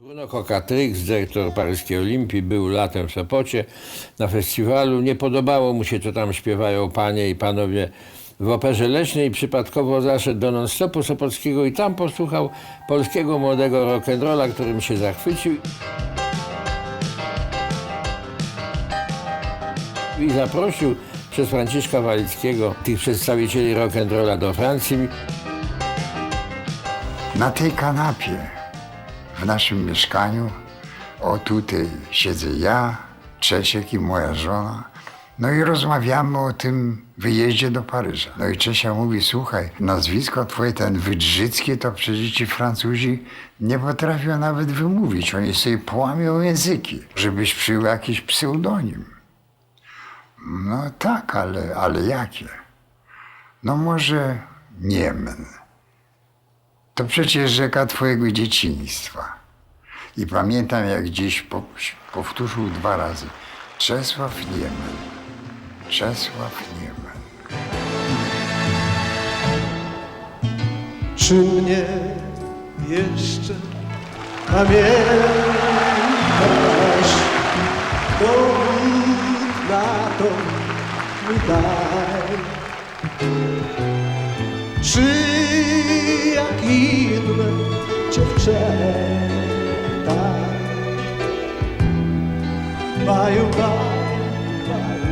Bruno Cocatrix, dyrektor paryskiej Olimpii, był latem w Sopocie na festiwalu. Nie podobało mu się, co tam śpiewają panie i panowie w operze leśnej. Przypadkowo zaszedł do non-stopu sopockiego i tam posłuchał polskiego młodego rock'n'rolla, którym się zachwycił. I zaprosił przez Franciszka Walickiego tych przedstawicieli rock'n'rolla do Francji. Na tej kanapie w naszym mieszkaniu, o tutaj siedzę ja, Czesiek i moja żona. No i rozmawiamy o tym wyjeździe do Paryża. No i Czesia mówi, słuchaj, nazwisko twoje, ten Wydrzyckie, to przecież ci Francuzi nie potrafią nawet wymówić. Oni sobie połamią języki, żebyś przyjął jakiś pseudonim. No tak, ale, ale jakie? No może Niemen. To przecież rzeka twojego dzieciństwa. I pamiętam, jak gdzieś po, powtórzył dwa razy. Czesław Niemen. Czesław Niemen. Czy mnie jeszcze pamiętasz? Dowód na to mi daj. Czy як гідне човчета. Баю, баю, баю.